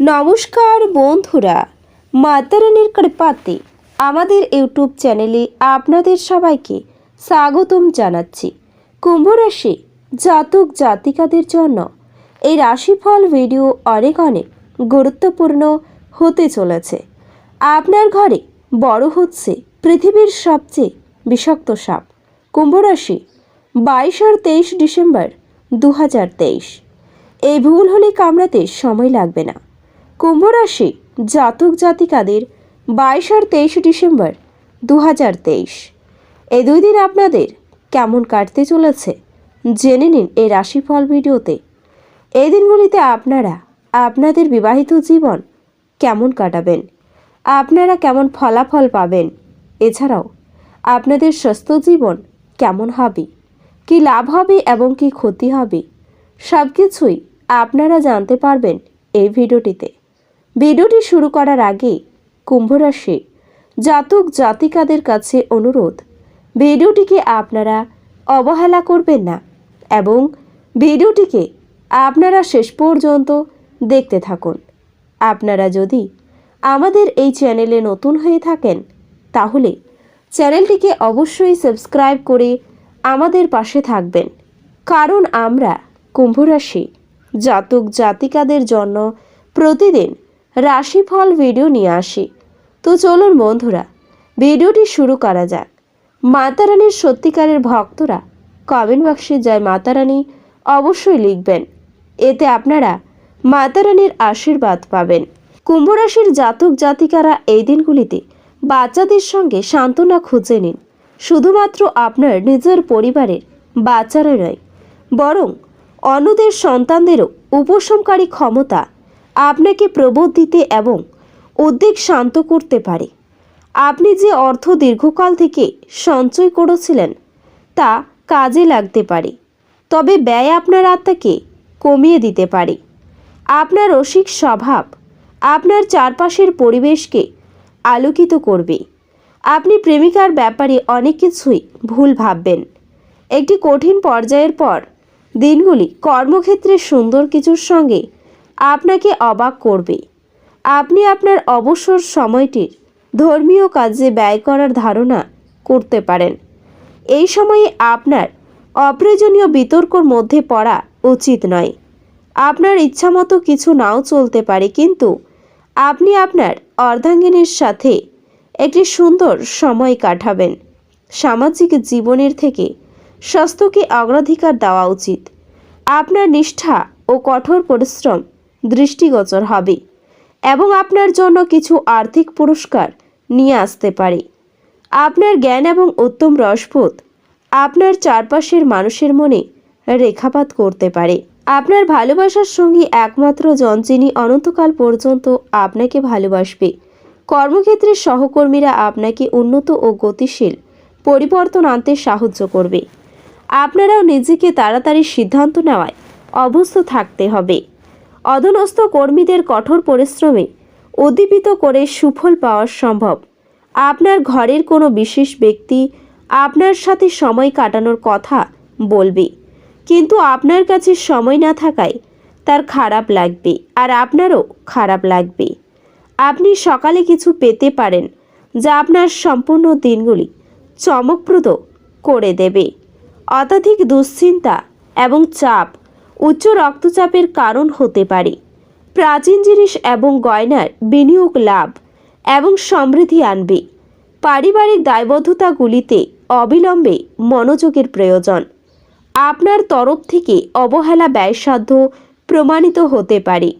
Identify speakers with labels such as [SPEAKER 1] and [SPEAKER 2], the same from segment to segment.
[SPEAKER 1] নমস্কার বন্ধুরা, মাতারানির কৃপাতে আমাদের ইউটিউব চ্যানেলে আপনাদের সবাইকে স্বাগতম জানাচ্ছি। কুম্ভ রাশি জাতক জাতিকাদের জন্য এই রাশিফল ভিডিও অনেক অনেক গুরুত্বপূর্ণ হতে চলেছে। আপনার ঘরে বড় হচ্ছে পৃথিবীর সবচেয়ে বিষাক্ত সাপ। কুম্ভ রাশি বাইশ আর তেইশ ডিসেম্বর দু হাজার তেইশ। এই ভুল হলে কামড়াতে সময় লাগবে না। কুম্ভ রাশি জাতক জাতিকাদের বাইশ আর তেইশ ডিসেম্বর দু হাজার তেইশ। এই দুই দিন আপনাদের কেমন কাটতে চলেছে জেনে নিন এই রাশিফল ভিডিওতে। এই দিনগুলিতে আপনারা আপনাদের বিবাহিত জীবন কেমন কাটাবেন? আপনারা কেমন ফলাফল পাবেন? এছাড়াও আপনাদের স্বাস্থ্য জীবন কেমন হবে? কি লাভ হবে এবং কি ক্ষতি হবে? সব কিছুই আপনারা জানতে পারবেন এই ভিডিওটিতে। ভিডিওটি শুরু করার আগে কুম্ভ রাশি জাতক জাতিকাদের কাছে অনুরোধ, ভিডিওটিকে আপনারা অবহেলা করবেন না এবং ভিডিওটিকে আপনারা শেষ পর্যন্ত দেখতে থাকুন। আপনারা যদি আমাদের এই চ্যানেলে নতুন হয়ে থাকেন, তাহলে চ্যানেলটিকে অবশ্যই সাবস্ক্রাইব করে আমাদের পাশে থাকবেন। কারণ আমরা কুম্ভ রাশি জাতক জাতিকাদের জন্য প্রতিদিন রাশিফল ভিডিও নিয়ে আসি। তো চলুন বন্ধুরা, ভিডিওটি শুরু করা যাক। মাতারানীর সত্যিকারের ভক্তরা কমেন্ট বক্সে জয় মাতারানী অবশ্যই লিখবেন। এতে আপনারা মাতারানীর আশীর্বাদ পাবেন। কুম্ভ রাশির জাতক জাতিকারা এই দিনগুলিতে বাচ্চাদের সঙ্গে সান্ত্বনা খুঁজে নিন। শুধুমাত্র আপনার নিজের পরিবারের বাচ্চারা নয়, বরং অন্যদের সন্তানদেরও উপশমকারী ক্ষমতা আপনাকে প্রবোধ দিতে এবং উদ্বেগ শান্ত করতে পারে। আপনি যে অর্থ দীর্ঘকাল থেকে সঞ্চয় করেছিলেন, তা কাজে লাগতে পারে, তবে ব্যয় আপনার আত্মাকে কমিয়ে দিতে পারে। আপনার রসিক স্বভাব আপনার চারপাশের পরিবেশকে আলোকিত করবে। আপনি প্রেমিকার ব্যাপারে অনেক কিছুই ভুল ভাববেন। একটি কঠিন পর্যায়ের পর দিনগুলি কর্মক্ষেত্রে সুন্দর কিছুর সঙ্গে আপনাকে অবাক করবে। আপনি আপনার অবসর সময়টির ধর্মীয় কাজে ব্যয় করার ধারণা করতে পারেন। এই সময়ে আপনার অপ্রয়োজনীয় বিতর্কর মধ্যে পড়া উচিত নয়। আপনার ইচ্ছামতো কিছু নাও চলতে পারে, কিন্তু আপনি আপনার অর্ধাঙ্গিনীর সাথে একটি সুন্দর সময় কাটাবেন। সামাজিক জীবনের থেকে স্বাস্থ্যকে অগ্রাধিকার দেওয়া উচিত। আপনার নিষ্ঠা ও কঠোর পরিশ্রম দৃষ্টিগোচর হবে এবং আপনার জন্য কিছু আর্থিক পুরস্কার নিয়ে আসতে পারে। আপনার জ্ঞান এবং উত্তম রসবোধ আপনার চারপাশের মানুষের মনে রেখাপাত করতে পারে। আপনার ভালোবাসার সঙ্গী একমাত্র জন যিনি অনন্তকাল পর্যন্ত আপনাকে ভালোবাসবে। কর্মক্ষেত্রের সহকর্মীরা আপনাকে উন্নত ও গতিশীল পরিবর্তন আনতে সাহায্য করবে। আপনারাও নিজেকে তাড়াতাড়ি সিদ্ধান্ত নেওয়ায় অভ্যস্ত থাকতে হবে। অধনস্থ কর্মীদের কঠোর পরিশ্রমে উদ্দীপিত করে সুফল পাওয়া সম্ভব। আপনার ঘরের কোনো বিশেষ ব্যক্তি আপনার সাথে সময় কাটানোর কথা বলবে, কিন্তু আপনার কাছে সময় না থাকায় তার খারাপ লাগবে আর আপনারও খারাপ লাগবে। আপনি সকালে কিছু পেতে পারেন যা আপনার সম্পূর্ণ দিনগুলি চমকপ্রদ করে দেবে। অত্যাধিক দুশ্চিন্তা এবং চাপ উচ্চ রক্তচাপের কারণ হতে পারে। প্রাচীন জিনিস এবং গয়নার বিনিয়োগ লাভ এবং সমৃদ্ধি আনবে। পারিবারিক দায়বদ্ধতাগুলিতে অবিলম্বে মনোযোগের প্রয়োজন। আপনার তরফ থেকে অবহেলা ব্যয়সাধ্য প্রমাণিত হতে পারে।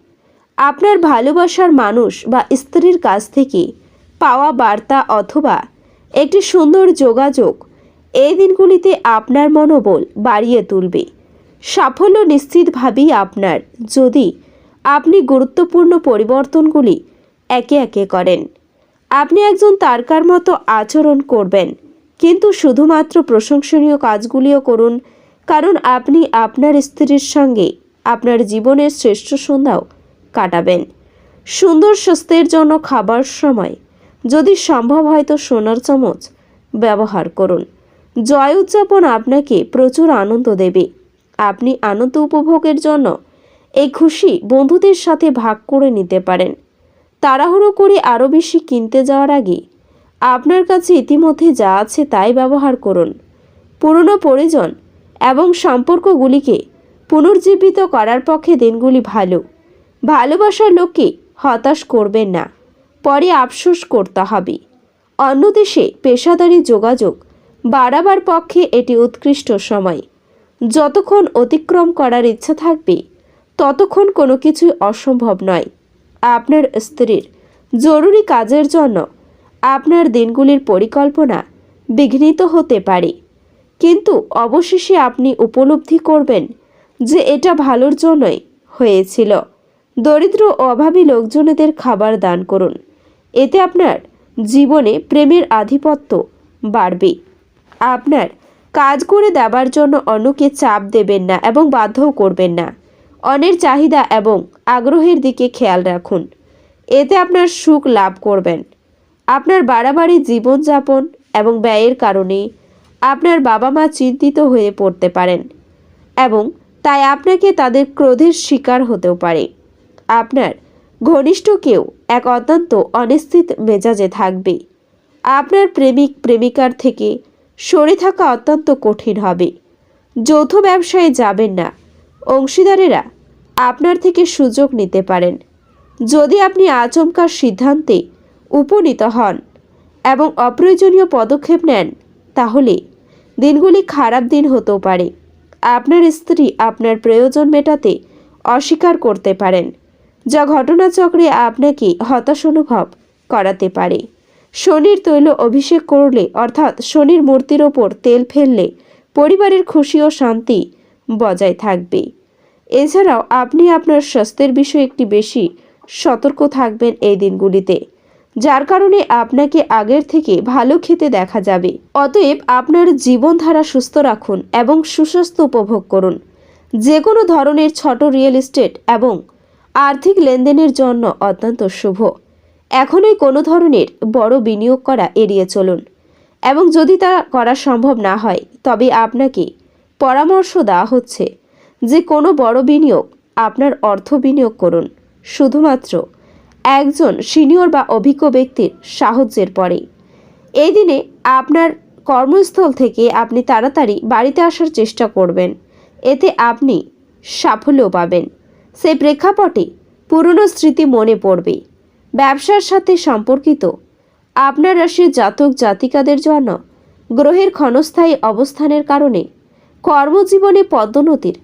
[SPEAKER 1] আপনার ভালোবাসার মানুষ বা স্ত্রীর কাছ থেকে পাওয়া বার্তা অথবা একটি সুন্দর যোগাযোগ এই দিনগুলিতে আপনার মনোবল বাড়িয়ে তুলবে। সাফল্য নিশ্চিতভাবেই আপনার। যদি আপনি গুরুত্বপূর্ণ পরিবর্তনগুলি একে একে করেন, আপনি একজন তারকার মতো আচরণ করবেন, কিন্তু শুধুমাত্র প্রশংসনীয় কাজগুলিও করুন, কারণ আপনি আপনার স্ত্রীর সঙ্গে আপনার জীবনের শ্রেষ্ঠ সন্ধ্যাও কাটাবেন। সুন্দর স্বাস্থ্যের জন্য খাবার সময় যদি সম্ভব হয় তো সোনার চামচ ব্যবহার করুন। জয় উদযাপন আপনাকে প্রচুর আনন্দ দেবে। আপনি আনন্দ উপভোগের জন্য এই খুশি বন্ধুদের সাথে ভাগ করে নিতে পারেন। তাড়াহুড়ো করে আরও বেশি কিনতে যাওয়ার আগে আপনার কাছে ইতিমধ্যে যা আছে তাই ব্যবহার করুন। পুরনো পরিজন এবং সম্পর্কগুলিকে পুনর্জীবিত করার পক্ষে দিনগুলি ভালো। ভালোবাসার লোককে হতাশ করবেন না। পরে আফসোস করতে হবে। অন্য দেশে পেশাদারি যোগাযোগ বাড়াবার পক্ষে এটি উৎকৃষ্ট সময়। যতক্ষণ অতিক্রম করার ইচ্ছা থাকবে, ততক্ষণ কোনো কিছুই অসম্ভব নয়। আপনার স্ত্রীর জরুরি কাজের জন্য আপনার দিনগুলির পরিকল্পনা বিঘ্নিত হতে পারে, কিন্তু অবশেষে আপনি উপলব্ধি করবেন যে এটা ভালোর জন্যই হয়েছিল। দরিদ্র অভাবী লোকজনেদের খাবার দান করুন, এতে আপনার জীবনে প্রেমের আধিপত্য বাড়বে। আপনার কাজ করে দেবার জন্য অন্যকে চাপ দেবেন না এবং বাধ্যও করবেন না। অন্যের চাহিদা এবং আগ্রহের দিকে খেয়াল রাখুন। এতে আপনার সুখ লাভ করবেন। আপনার বাড়াবাড়ি জীবনযাপন এবং ব্যয়ের কারণে আপনার বাবা মা চিন্তিত হয়ে পড়তে পারেন এবং তাই আপনাকে তাদের ক্রোধের শিকার হতেও পারে। আপনার ঘনিষ্ঠ কেউ এক অত্যন্ত অনিশ্চিত মেজাজে থাকবে। আপনার প্রেমিক প্রেমিকার থেকে সরে থাকা অত্যন্ত কঠিন হবে। যৌথ ব্যবসায় যাবেন না। অংশীদারেরা আপনার থেকে সুযোগ নিতে পারেন। যদি আপনি আচমকার সিদ্ধান্তে উপনীত হন এবং অপ্রয়োজনীয় পদক্ষেপ নেন, তাহলে দিনগুলি খারাপ দিন হতেও পারে। আপনার স্ত্রী আপনার প্রয়োজন মেটাতে অস্বীকার করতে পারেন, যা ঘটনাচক্রে আপনাকে হতাশ অনুভব করাতে পারে। শনির তৈল অভিষেক করলে, অর্থাৎ শনির মূর্তির ওপর তেল ফেললে, পরিবারের খুশি ও শান্তি বজায় থাকবে। এছাড়াও আপনি আপনার স্বাস্থ্যের বিষয়ে একটি বেশি সতর্ক থাকবেন এই দিনগুলিতে, যার কারণে আপনাকে আগের থেকে ভালো খেতে দেখা যাবে। অতএব আপনার জীবনধারা সুস্থ রাখুন এবং সুস্বাস্থ্য উপভোগ করুন। যে কোনো ধরনের ছোট রিয়েল এস্টেট এবং আর্থিক লেনদেনের জন্য অত্যন্ত শুভ। এখনই কোনো ধরনের বড় বিনিয়োগ করা এড়িয়ে চলুন। এবং যদি তা করা সম্ভব না হয়, তবে আপনাকে পরামর্শ দেওয়া হচ্ছে যে কোনো বড় বিনিয়োগ আপনার অর্থ বিনিয়োগ করুন। শুধুমাত্র একজন সিনিয়র বা অভিজ্ঞ ব্যক্তির সাহায্যের পরে। এই দিনে আপনার কর্মস্থল থেকে আপনি তাড়াতাড়ি বাড়িতে আসার চেষ্টা করবেন। এতে আপনি সাফল্য পাবেন। সেই প্রেক্ষাপটে পুরনো স্মৃতি মনে পড়বে। ব্যবসার সাথে সম্পর্কিত। আপনার রাশির জাতক জাতিকাদের জন্য গ্রহের ক্ষণস্থায়ী অবস্থানের কারণে কর্মজীবনে পদোন্নতির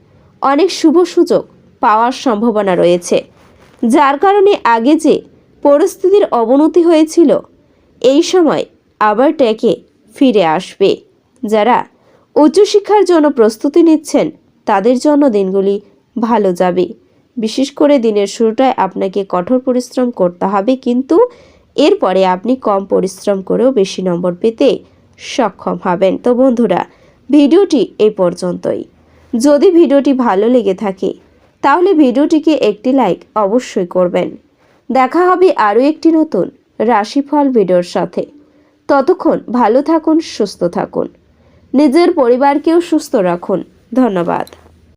[SPEAKER 1] অনেক শুভ সুযোগ পাওয়ার সম্ভাবনা রয়েছে। যার কারণে আগে যে পরিস্থিতির অবনতি হয়েছিল, এই সময় আবার ট্যাকে ফিরে আসবে। যারা উচ্চশিক্ষার জন্য প্রস্তুতি নিচ্ছেন, তাদের জন্য দিনগুলি ভালো যাবে। বিশেষ করে দিনের শুরুটায় আপনাকে কঠোর পরিশ্রম করতে হবে, কিন্তু এরপরে আপনি কম পরিশ্রম করেও বেশি নম্বর পেতে সক্ষম হবেন। তো বন্ধুরা, ভিডিওটি এই পর্যন্তই। যদি ভিডিওটি ভালো লেগে থাকে, তাহলে ভিডিওটিকে একটি লাইক অবশ্যই করবেন। দেখা হবে আরও একটি নতুন রাশিফল ভিডিওর সাথে। ততক্ষণ ভালো থাকুন, সুস্থ থাকুন। নিজের পরিবারকেও সুস্থ রাখুন। ধন্যবাদ।